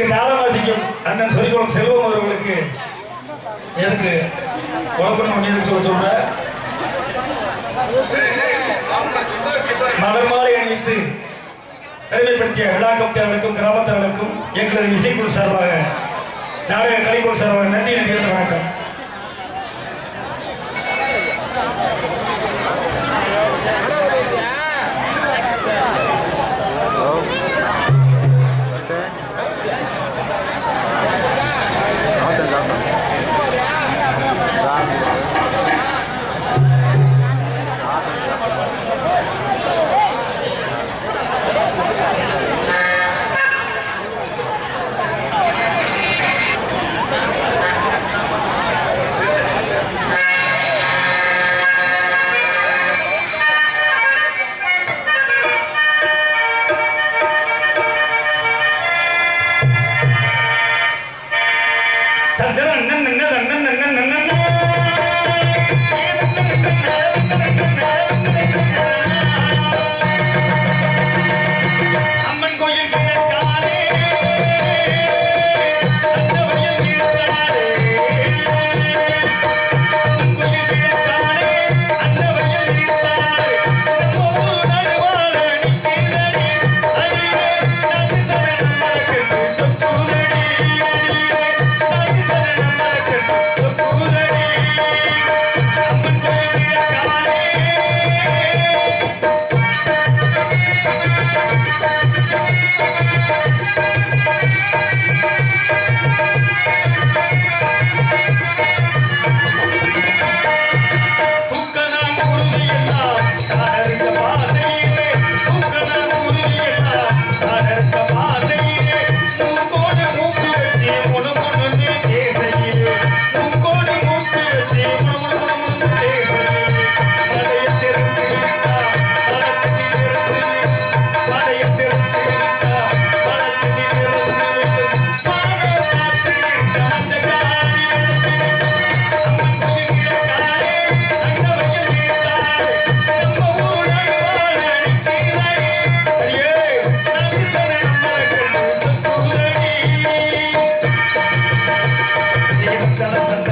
இன்னைக்கு தாளம் வாசிக்கும் அண்ணன் சொல்லிக்கொள்ளும் செல்வம் அவர்களுக்கு. எனக்கு குழப்பம் பண்ணி சொல்ல சொல்ற. மலர் மாலை அணிவித்து பெருமைப்படுத்திய விழா கமிட்டியாளர்களுக்கும் கிராமத்தார்களுக்கும் எங்களது இசைக்குழு சார்பாக நாடக கலைக்குழு சார்பாக நன்றி வணக்கம்.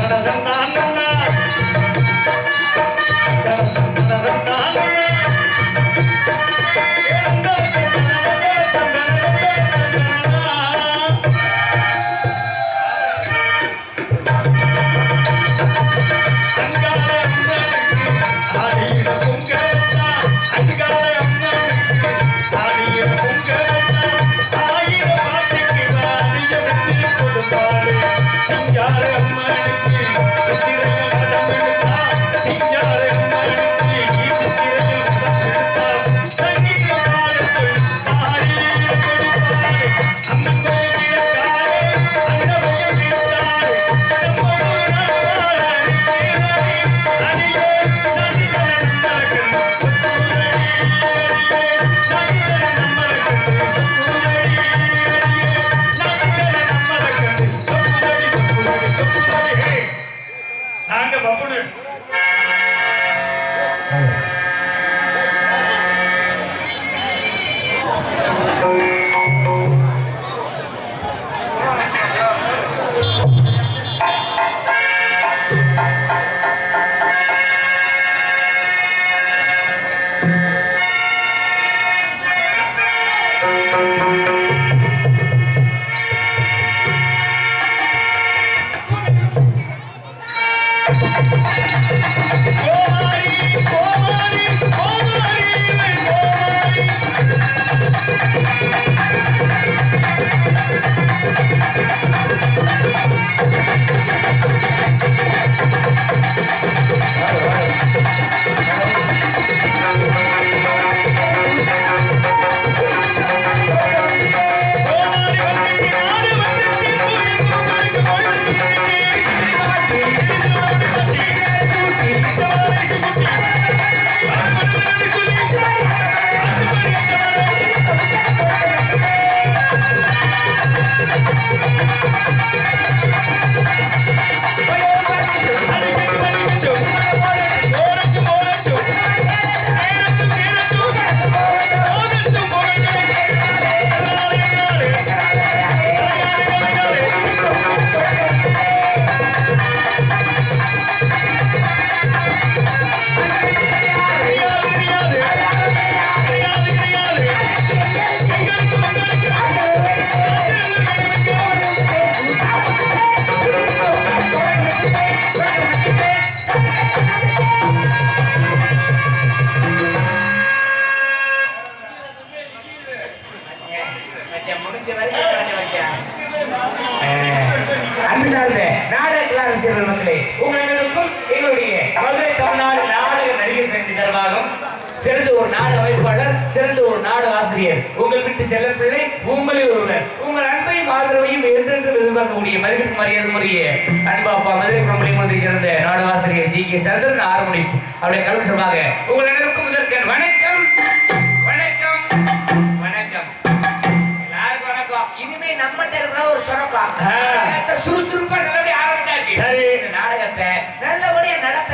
da da da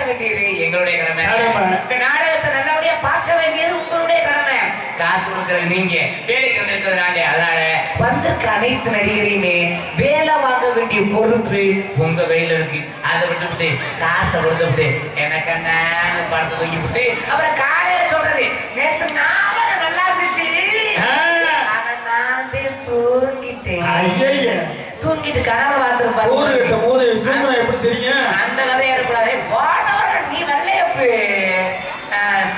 வேண்டியது எங்களுடைய கடமை. இந்த நாடகத்தை நல்லபடியா பார்க்க வேண்டியது உங்களுடைய கடமை. காசு கொடுக்கறது நீங்க வேலைக்கு வந்திருக்கிறது நாங்க. அதனால வந்திருக்க அனைத்து நடிகரையுமே வேலை வாங்க வேண்டிய பொறுப்பு உங்க கையில இருக்கு. அதை விட்டுவிட்டு காசை கொடுத்துவிட்டு எனக்கு என்ன படத்தை தூக்கி விட்டு அப்புறம் காலையில சொல்றது நேற்று நாடகம் நல்லா இருந்துச்சு. தூங்கிட்டேன். தூங்கிட்டு கனவு பார்த்துருப்பாரு எப்படி தெரியும் அந்த கதையா இருக்கக்கூடாது போன வருஷம் நீ வரலையப்பு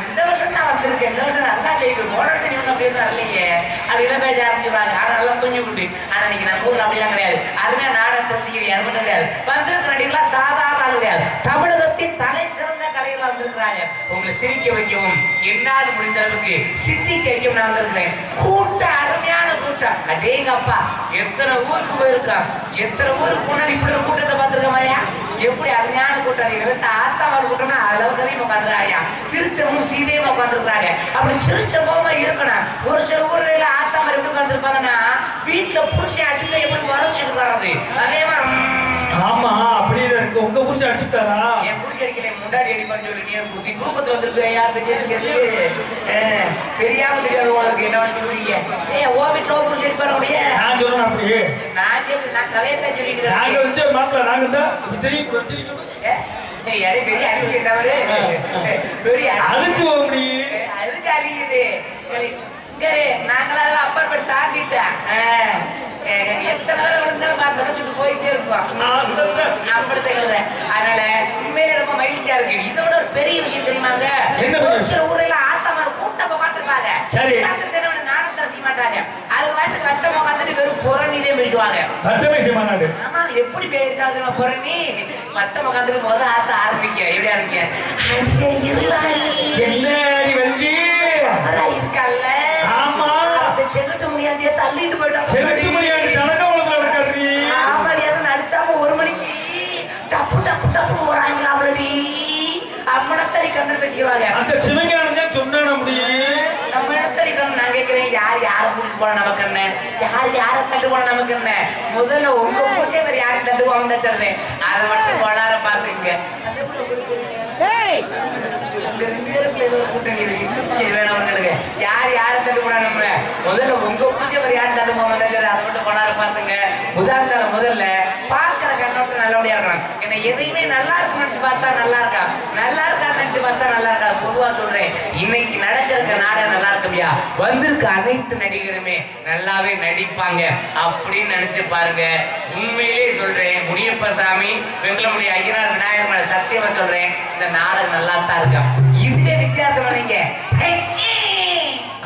இந்த வருஷம் தான் வந்திருக்கேன் இந்த வருஷம் நல்லா ஜெயிக்கும் போன வருஷம் நீ ஒன்றும் அப்படி இல்லையே அப்படிலாம் பேச ஆரம்பிச்சுப்பாங்க ஆனா நல்லா தூங்கி விட்டு ஆனா இன்னைக்கு நம்ம ஊர்ல அப்படிலாம் கிடையாது அருமையா நாடகத்தை செய்கிறீங்க அது மட்டும் கிடையாது வந்திருக்க நடிகளா சாதாரண ஆள் கிடையாது தமிழகத்தின் தலை சிறந்த கலைகள் வந்திருக்கிறாங்க உங்களை சிரிக்க வைக்கவும் என்னால் முடிந்த அளவுக்கு சிந்திக்க வைக்கவும் நான் வந்திருக்கிறேன் கூட்டம் அருமையான கூட்டம் அடேங்கப்பா எத்தனை ஊருக்கு போயிருக்கான் எத்தனை ஊருக்கு முன்னாடி இப்படி கூட்டத்தை பார்த்துருக்கமாயா எப்படி அருமையான கூட்டம் இருபத்தி ஆத்தாவார் கூட்டம்னா அளவுக்கு அதிகம் உட்காந்துருக்காயா சிரிச்சமும் சீதையும் உட்காந்துருக்காங்க அப்படி சிரிச்சமும் இருக்கணும். ஒரு சில ஊர்ல மாதிரி எப்படி உட்காந்துருப்பாங்கன்னா வீட்டுல புடிச்சு அடிச்சு எப்படி மறைச்சிட்டு வர்றது அதே மாதிரி ஆமா அப்படின்னு எனக்கு உங்க புரிச்சு அடிச்சுட்டாரா? என் புடிச்சு அடிக்கல முன்னாடி அடிப்பான்னு சொல்லி புத்தி தூக்கத்துல வந்திருக்கியா பெரிய தெரியாம தெரியாது உங்களுக்கு என்ன சொல்லுவீங்க. ஏ ஓ வீட்டுல புடிச்சு அடிப்பாரு முடிய? நான் சொல்றேன் அப்படி. நான் நான் கதையை தான் நாங்க சொல்லிக்கிறேன் வந்து மாப்பிள்ள நாங்க தான் பெரிய அரிசி தவறு பெரிய அரிசி. அழிச்சு போக முடி அதுக்கு அழியுது நாங்களால அப்பாற்பட்டு தாண்டிட்டேன். எத்தனை தடவை விழுந்தாலும் தொடச்சுட்டு போயிட்டே இருப்போம் அப்படித்தது அதனால உண்மையிலே ரொம்ப மகிழ்ச்சியா இருக்கு இதை விட ஒரு பெரிய விஷயம் தெரியுமாங்க என்ன ஒரு விஷயம்? சில ஊர்ல ஆத்தமர் கூட்டம் உட்காந்துருப்பாங்க சரி. நாடகத்தை செய்ய மாட்டாங்க அது பாட்டுக்கு வட்டம் உட்காந்துட்டு வெறும் புறணிலே மாநாடு ஆமா எப்படி பேசாது புறணி வட்டம் உட்காந்துட்டு முதல் ஆத்த ஆரம்பிக்க எப்படி ஆரம்பிக்க அடியே இருளாளி. என்ன அடி வண்டி அவரா இருக்கல்ல ஆமா. அந்த செங்கட்டு முடியாண்டிய தள்ளிட்டு போயிட்டாங்க கண்ணன் பேசிக்குவாங்க அந்த சிவஞானம் தான் சொன்னா முடியும் நம்ம இடத்தடி கண்ணன் நான் கேட்கிறேன். யார் யாரை கூட்டிட்டு போன நமக்கு என்ன? யார் யாரை தள்ளு போன நமக்கு என்ன? முதல்ல உங்க பூசே பேர் யாரை தள்ளுவாங்க தட்டுறது அதை மட்டும் கொள்ளார பாத்துங்க கூட்டணி இருக்கு சரி வேணாம் யார் யாரை தள்ளு போனா நம்ம முதல்ல உங்க பூஜை பேர் யார் தள்ளு போவாங்க அதை மட்டும் கொள்ளார பாத்துங்க உதாரணத்துல முதல்ல இருக்கணும் ஏன்னா எதையுமே நல்லா இருக்கு நினைச்சு பார்த்தா நல்லா இருக்கா நல்லா இருக்கா நினைச்சு பார்த்தா நல்லா இருக்கா பொதுவா சொல்றேன். இன்னைக்கு நடக்கிற நாடகம் நல்லா இருக்கும்யா வந்திருக்க அனைத்து நடிகருமே நல்லாவே நடிப்பாங்க. அப்படின்னு நினைச்சு பாருங்க. உண்மையிலேயே சொல்றேன். முனியப்ப சாமி வெங்கலமுடி ஐயனார் விநாயகர் சத்தியமா சொல்றேன். இந்த நாடகம் நல்லா தான் இருக்கும் இதுவே வித்தியாசம் நீங்க.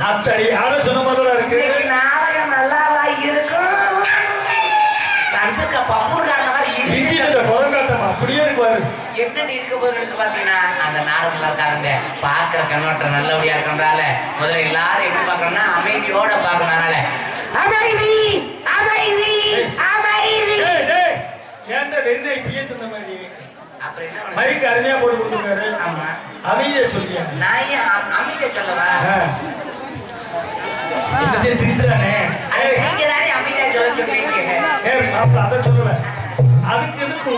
அத்தடி யாரும் சொன்ன மாதிரிலாம் இருக்கு. நாடகம் நல்லாவா இருக்கும்? வந்திருக்க பப்புக்காரன மாதிரி இஞ்சி இடிச்சு இந்த குரங்காட்டம் அப்படியே இருக்குவாரு என்னடி இருக்க போறது பாத்தீங்கன்னா அந்த நாடகத்துல இருக்காங்க பாக்குற கண்ணோட்டம் நல்லபடியா இருக்கனால முதல்ல எல்லாரும் எப்படி பாக்கணும்னா அமைதியோட பாக்கறனால அமைதி அமைதி அமைதி. ஏன்டா வெண்ணெய் இப்படியே தின்ன மாதிரி? அப்புறம் என்ன பண்ணுறது? மைக் அருமையா போட்டு கொடுத்துருக்காரு. ஆமா. அமைதியா சொல்லியா? நான் அமைதியா சொல்லவா? திருத்துறானே அது நீங்க தானே அமைதியா சொல்ல சொல்றீங்க ஏ மாப்பிள்ள அதை சொல்லல. அதுக்கு எதுக்கு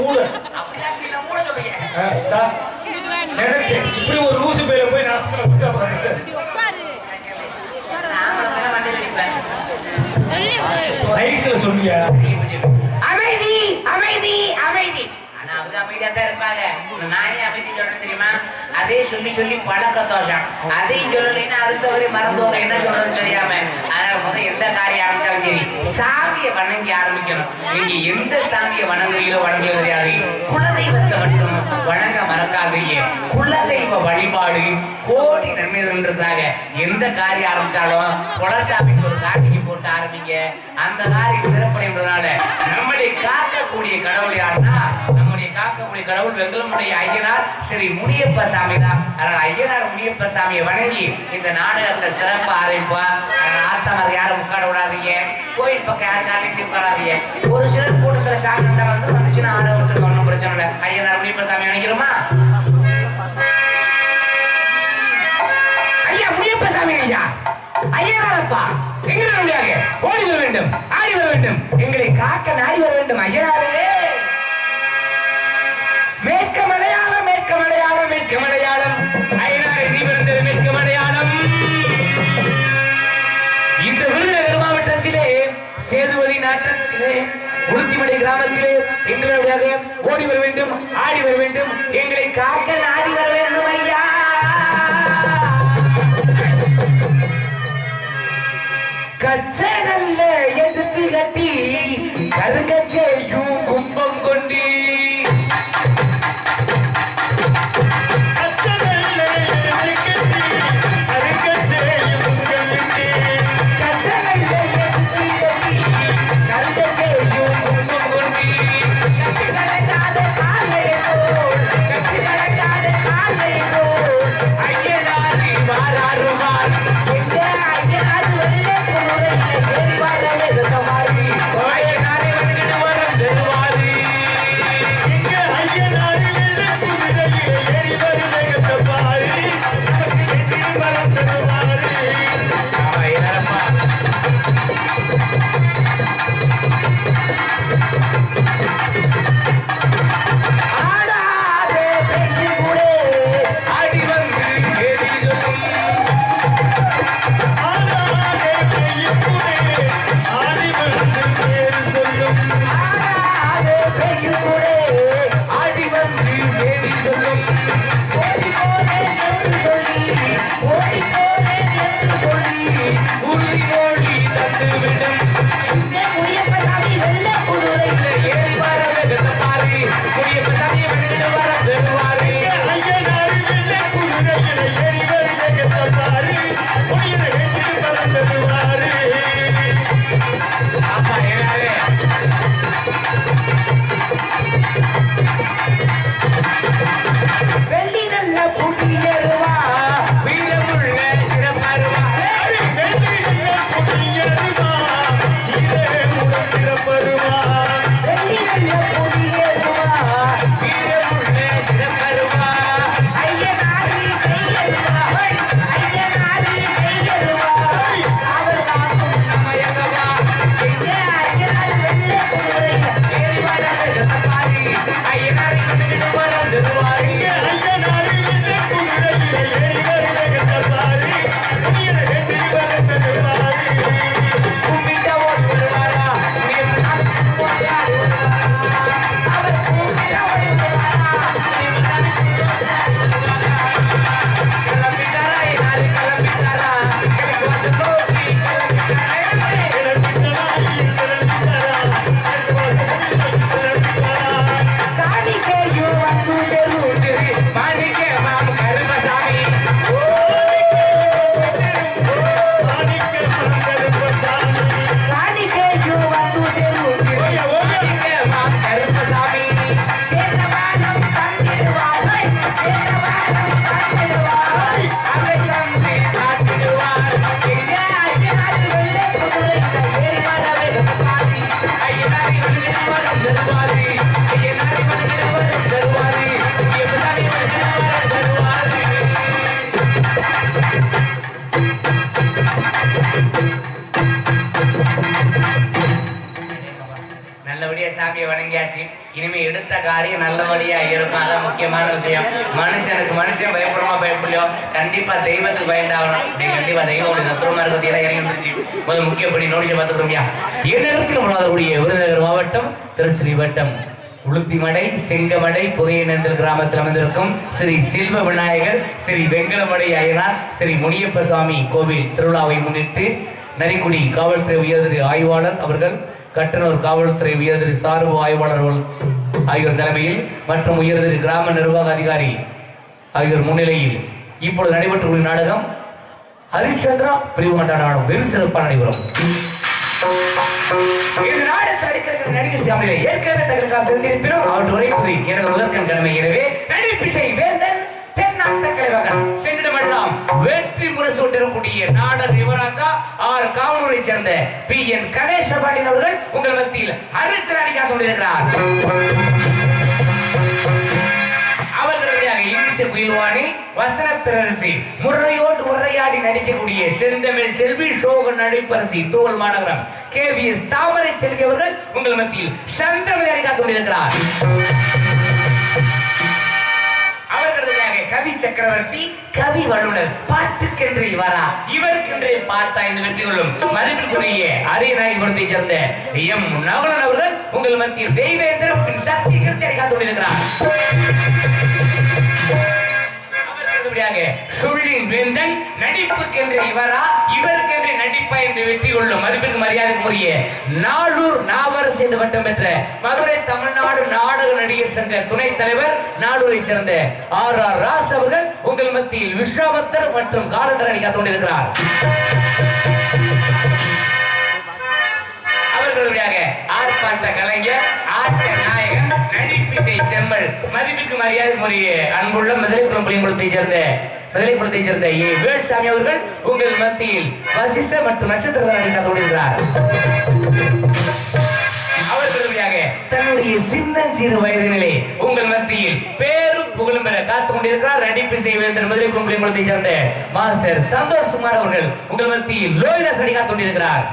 நினைச்சேன் இப்படி ஒரு லூசு பையில போய் மைக்ல சொல்லியா அமைதி அமைதி அமைதி. அமைதியா தான் இருப்பாங்க நான் ஏன் அமைதி சொல்றேன் தெரியுமா? அதே சொல்லி சொல்லி பழக்க தோஷம் அதையும் சொல்லலைன்னா அடுத்தவரை மறந்தவங்க என்ன சொல்றது தெரியாம. அதனால முதல் எந்த காரியம் ஆரம்பிச்சாலும் சரி சாமியை வணங்கி ஆரம்பிக்கணும். நீங்க எந்த சாமியை வணங்குறீங்களோ வணங்குறது தெரியாது. குலதெய்வத்தை மட்டும் வணங்க மறக்காதீங்க. குலதெய்வ வழிபாடு கோடி நன்மை எந்த காரியம் ஆரம்பிச்சாலும் குலசாமிக்கு ஒரு காரியம் போட்டு ஆரம்பிங்க. அந்த மாதிரி சிறப்படைவதனால நம்மளை காக்கக்கூடிய கடவுள் யாருன்னா நம்முடைய காக்கக்கூடிய கடவுள் வெங்கலமுடைய ஐயனார் ஸ்ரீ முனியப்ப சாமி தான் அதனால ஐயனார் முனியப்ப சாமியை வணங்கி இந்த நாடகத்தை சிறப்பா ஆரம்பிப்பா. ஆத்தமர் யாரும் உட்கார விடாதீங்க. கோயில் பக்கம் யாரும் உட்காராதீங்க. ஒரு சிலர் கூட்டத்துல சாமி வந்தா வந்து வந்துச்சுன்னா ஆடவருக்கு ஒன்றும் பிரச்சனை இல்லை. ஐயனார் முனியப்ப சாமி நினைக்கிறோமா ஐயா முனியப்ப சாமி ஐயா. ஐயனாரப்பா எங்களுடைய ஓடி வர வேண்டும் ஆடி வர வேண்டும். எங்களை காக்க நாடி வர வேண்டும் ஐயனாரே. மேற்க மலையாளம் மேற்க மலையாளம் மேற்க மலையாளம். ஐயனாரை நீ வந்தது மேற்க மலையாளம். இந்த விருதுநகர் மாவட்டத்திலே சேதுபதி நாட்டத்திலே உளுத்திமலை கிராமத்திலே எங்களுடைய ஓடி வர வேண்டும் ஆடி வர வேண்டும். எங்களை காக்க நாடி வர வேண்டும் ஐயா. கச்சனல்ல எடுத்து கட்டி கருகச்சேயும் கும்பம் கொண்டி விருதுநகர் மாவட்டம் வட்டம் உளுத்திமடை செங்கமடை புகையினந்தல் கிராமத்தில் அமைந்திருக்கும் ஸ்ரீ செல்வ விநாயகர் ஸ்ரீ வெங்கலமடை அயனார் ஸ்ரீ முனியப்ப சுவாமி கோவில் திருவிழாவை முன்னிட்டு நரிக்குடி காவல்துறை உயர்திரு ஆய்வாளர் அவர்கள் கட்டணூர் காவல்துறை உயர்திரு சார்பு ஆய்வாளர் ஆகியோர் தலைமையில் மற்றும் உயர்திரு கிராம நிர்வாக அதிகாரி ஆகியோர் முன்னிலையில் இப்பொழுது நடைபெற்று நாடகம் ஹரிச்சந்திரா பிரிவு மன்ற நாடகம். வெறு சிறப்பாக நடைபெறும். சாமியில ஏற்கனவே தெரிந்திருப்பினும் அவற்றை உரைப்பது எனது முதற்கண் கடமை. எனவே நடிப்பிசை வேந்தன் தென்னாட்ட கலைவகன் சென்றிடமெல்லாம் வெற்றி நாடர் யுவராஜா ஆர் காவலூரை சேர்ந்த பி. என். கணேச பாண்டியன் அவர்கள் உங்கள் மத்தியில் அறிவிச்சல் அடிக்காக கொண்டிருக்கிறார். அவர்களுடைய இங்கிலீஷ் புயல்வாணி வசன பிறரசி முறையோடு உரையாடி நடிக்கக்கூடிய செந்தமிழ் செல்வி சோக நடைப்பரசி தோல் மாநகரம். K V S Thamarai Selvi அவர்கள் உங்கள் மத்தியில் சந்திரமதி அடிக்காக கொண்டிருக்கிறார். கவி சக்கரவர்த்தி கவி வல்லுநர் பாட்டுக்கென்று இவரா? இவருக்கென்றே பார்த்தா இந்த வெற்றி கொள்ளும். மதிப்பிற்குரிய அரியநாயகபுரத்தை சேர்ந்த எம் நவலன் அவர்கள் உங்கள் மத்தியில் தெய்வேந்திரம் பின் சக்தி கிருத்தி அடிக்காக சொல்றாங்க அடுத்தபடியாக சொல்லின் வேந்தன் நடிப்புக்கென்று இவரா? இவருக்கென்று நடிப்பா என்று வெற்றி கொள்ளும் மதிப்பிற்கு மரியாதைக்குரிய நாளூர் நாவரசு என்று பட்டம் பெற்ற மதுரை தமிழ்நாடு நாடக நடிகர் சென்ற துணைத் தலைவர் நாளூரை சேர்ந்த ஆர் ஆர் ராஸ் அவர்கள் உங்கள் மத்தியில் விஸ்வாமத்தர் மற்றும் காலந்தர் அணிக்காத்துக் கொண்டிருக்கிறார். அவர்களுடைய ஆர்ப்பாட்ட கலைஞர் ஆட்ட நாயகன் நடிப்பிசை செம்மல் மதிப்பிற்கு மரியாதைக்குரிய அன்புள்ள மதுரைப்புறம் புளியங்குளத்தை சேர்ந்த மதுரைப்புறத்தை சேர்ந்த ஏ. வேட்சாமி அவர்கள் உங்கள் மத்தியில் வசிஷ்ட மற்றும் நட்சத்திர நடிக்க தொடர்கிறார் தன்னுடைய சின்னஞ்சிறு வயதினிலே உங்கள் மத்தியில் பேரும் புகழும் பெற காத்துக் கொண்டிருக்கிறார் நடிப்பிசை வேந்தர் மதுரை புளியங்குளத்தை சேர்ந்த மாஸ்டர் சந்தோஷ் குமார் அவர்கள் உங்கள் மத்தியில் லோயிதாஸ் அடி காத்துக் கொண்டிருக்கிறார்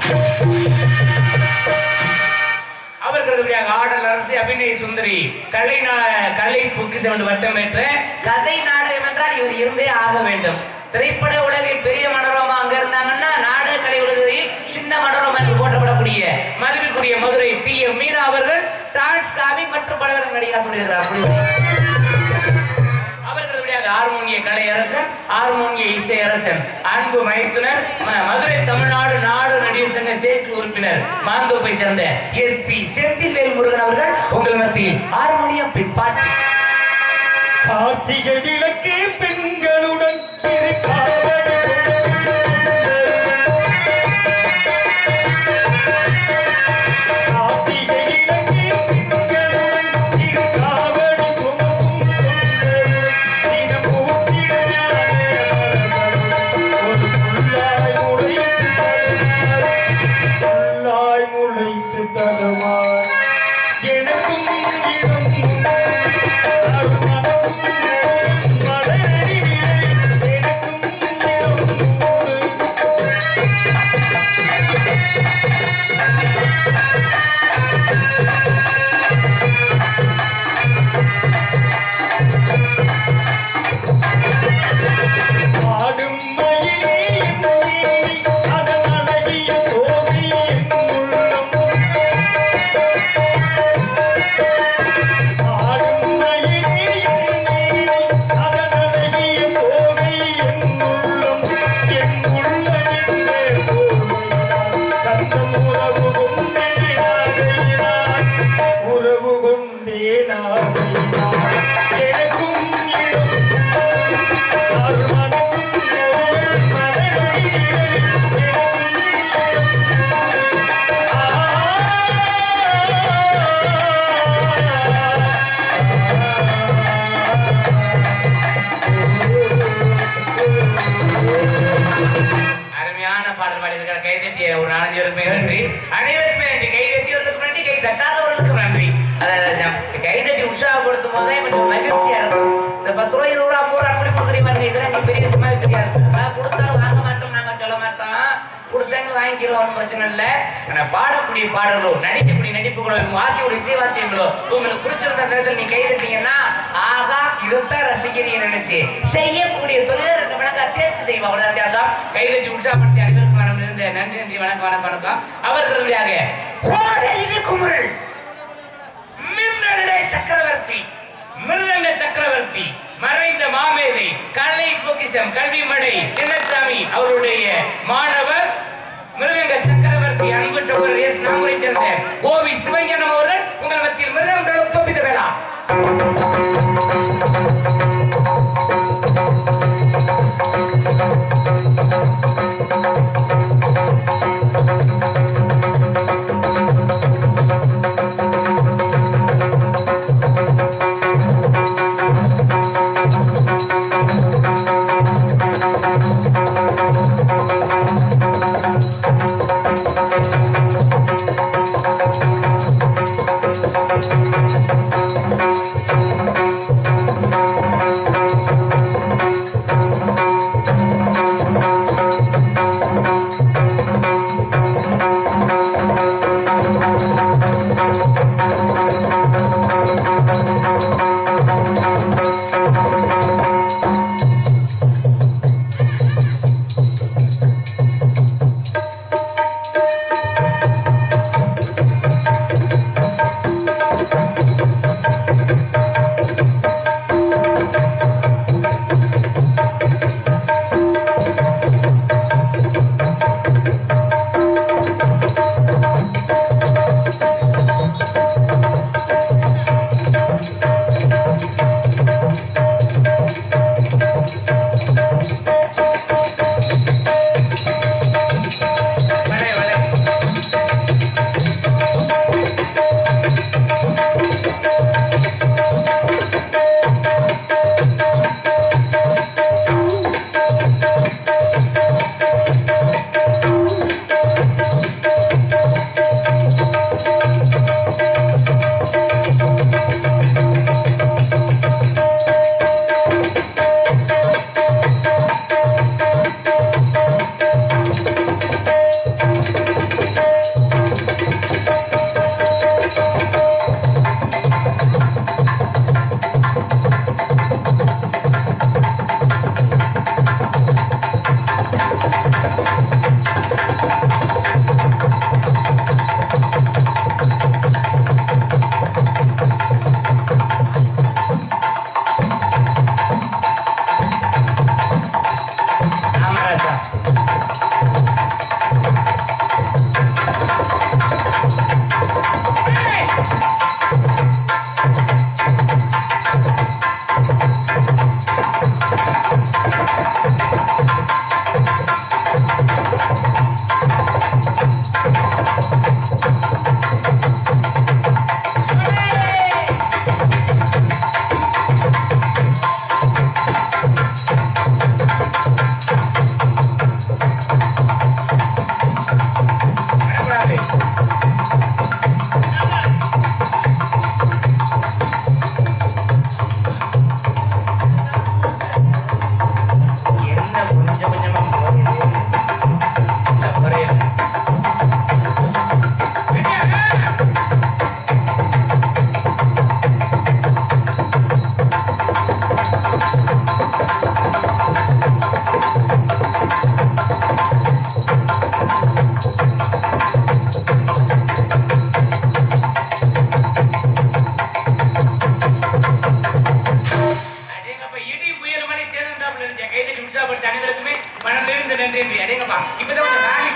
அவர்களுடைய ஆடல் அரசு அபிநய சுந்தரி கலை நா- கலை பொக்கிஷம் என்று வட்டம் பெற்ற கதை நாடகம் என்றால் இவர் இருந்தே ஆக வேண்டும். திரைப்பட உலகில் பெரிய மனோரமா அங்க இருந்தாங்கன்னா நாடக கலை உலகில் சின்ன மனோரமா என்று போற்றப்படக்கூடிய மதிப்பிற்குரிய மதுரை பி எம் மீனா அவர்கள் டான்ஸ் காமி மற்றும் பலரும் நடிகர் சொல்லியிருக்கிறார் அவர்களுடைய ஹார்மோனிய கலையரசன் ஹார்மோனிய இசை அரசன் அன்பு மைத்துனர் மதுரை தமிழ்நாடு நாடு உறுப்பினர் மாந்தோப்பை சேர்ந்த எஸ் பி செந்தில்வேல் முருகன் அவர்கள் உங்கள் மத்தியில் ஹார்மோனியம் பின்பாட்டி. கார்த்திகை விளக்கு பெண்களுடன் திருக்காவடி அனைவருக்குமே நன்றி கைதட்டியவர்களுக்கு நன்றி கை தட்டாதவர்களுக்கும் நன்றி கைதட்டி உற்சாகப்படுத்தும் போதே கொஞ்சம் மகிழ்ச்சியா இருக்கும். இந்த பத்து ரூபாய் இருபது ரூபா மூணு ரூபா அப்படி கொடுக்குறீங்க இதெல்லாம் பெரிய விஷயமா தெரியாது நான் கொடுத்தாலும் வாங்க மாட்டோம் நாங்க சொல்ல மாட்டோம். கொடுத்தாங்க வாங்கிக்கிறோம் பிரச்சனை இல்ல. பாடக்கூடிய பாடல்களோ நடிக்கக்கூடிய நடிப்புகளோ வாசியோட இசைவாத்தியங்களோ உங்களுக்கு பிடிச்சிருந்த நேரத்தில் நீ கைதட்டீங்கன்னா ஆகா இதைத்தான் ரசிக்கிறீங்க நினைச்சு செய்யக்கூடிய தொழிலை ரெண்டு மடங்கா சேர்த்து செய்வோம் அவ்வளவுதான் வித்தியாசம். கைதட்டி உற்சாகப்படுத்தி அனைவருக்கும் இருந்த நன்றி நன்றி வணக்கம் வணக்கம் வணக்கம். அவர்களுடைய கோடை குமுறல் மின்னலை சக்கரவர்த்தி மிருதங்க சக்கரவர்த்தி மறைந்த மாமேதை கலை பொக்கிசம் கல்வி மடை சின்னசாமி அவருடைய மாணவர் மிருகங்க சக்கரவர்த்தி அன்பு சகோதரர் எஸ் நாமரை சேர்ந்த கோவி சிவஞானம் அவர்கள் உங்கள் மத்தியில் மிருதங்களும் தொப்பித்த வேளா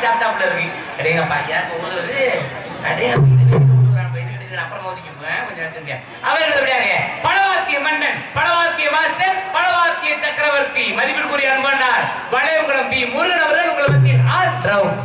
சாப்பிட்டாப்புல இருக்கு. அடேங்கப்பா யாருக்கு போகுது அடேங்கப்பா அப்புறமா கொஞ்சம் வச்சுங்க அவர்கள் எப்படியாங்க பலவாத்திய மன்னன் பலவாத்திய மாஸ்டர் பலவாத்திய சக்கரவர்த்தி. மதிப்பிற்குரிய அன்பாண்டார் வளையகுளம் பி. முருகன் அவர்கள் உங்களை பத்தி ஆல் ரவுண்ட்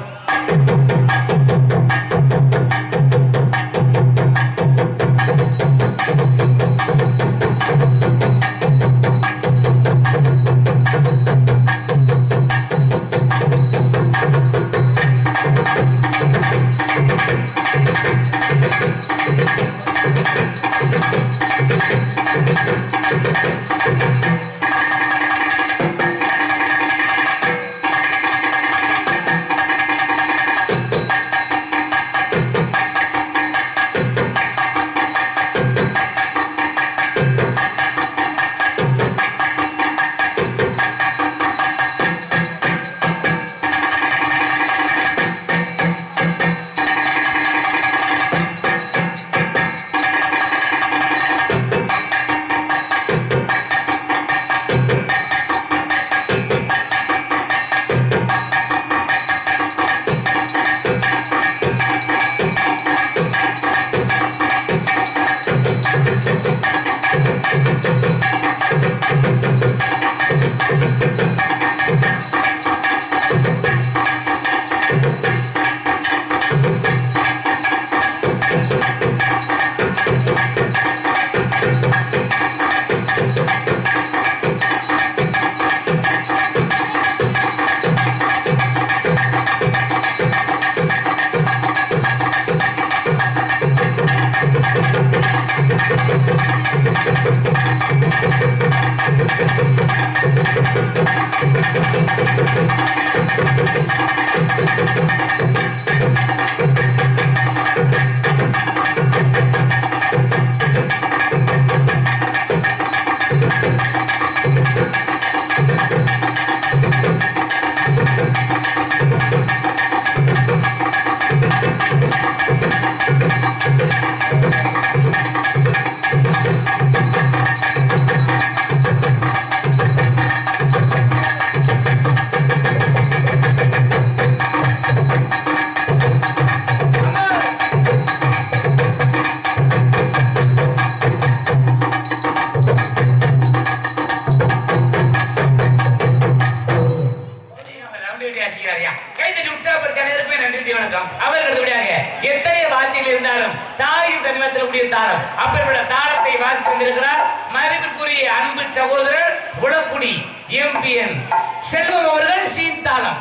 எத்தனை வாத்தியில் இருந்தாலும் தாயும் தனிமத்தில் கூடிய தாளம் அப்படிப்பட்ட தாளத்தை வாசித்து வந்திருக்கிறார் மதிப்பிற்குரிய அன்பு சகோதரர் உளக்குடி எம்பிஎன் செல்வம் அவர்கள் சீந்தாளம்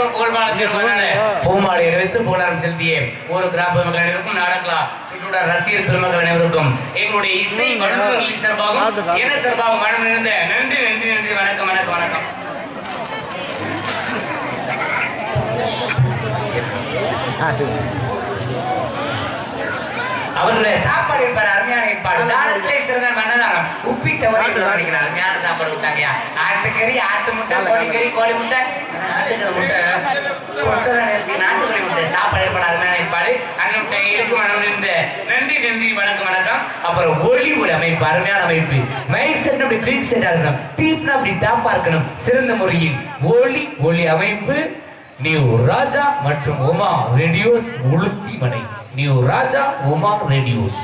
கடமை கண்டிப்பா போர் மாலை தேடுவதனால பூமாலை எடுத்து போலாரம் செலுத்திய ஒரு கிராம மக்கள் அனைவருக்கும் நாடகலா சுற்றுலா ரசிகர் பெருமக்கள் அனைவருக்கும் எங்களுடைய இசை வல்லுநர்கள் சார்பாகவும் என மனம் நிறைந்த நன்றி நன்றி நன்றி வணக்கம் வணக்கம் வணக்கம். அவர்களுடைய சாப்பாடு என்பார் அருமையான ஏற்பாடு. தானத்திலே சிறந்த மன்னதானம் உப்பிட்ட ஒரே நினைக்கிறார் அருமையான சாப்பாடு கொடுத்தாங்கயா ஆட்டுக்கறி ஆட்டு முட்டை கோழிக்கறி கோழி முட்டை. முட்டை. நாட்டுக்கறி முட்டை. சாப்பாடு ஏற்பாடு அருமையான ஏற்பாடு. அண்ணன் முட்டை இருக்கு மனம் இருந்த நன்றி நன்றி வணக்கம் வணக்கம். அப்புறம் ஒளி ஒளி அமைப்பு அருமையான அமைப்பு. மைக் செட் அப்படி கிளிக் செட் இருக்கணும். டீப்னா அப்படி டாப்பா இருக்கணும். சிறந்த முறையில் ஒளி ஒளி அமைப்பு. நியூ ராஜா மற்றும் உமா ரேடியோஸ் உளுத்தி மனை. நியூ ராஜா உமா ரேடியோஸ்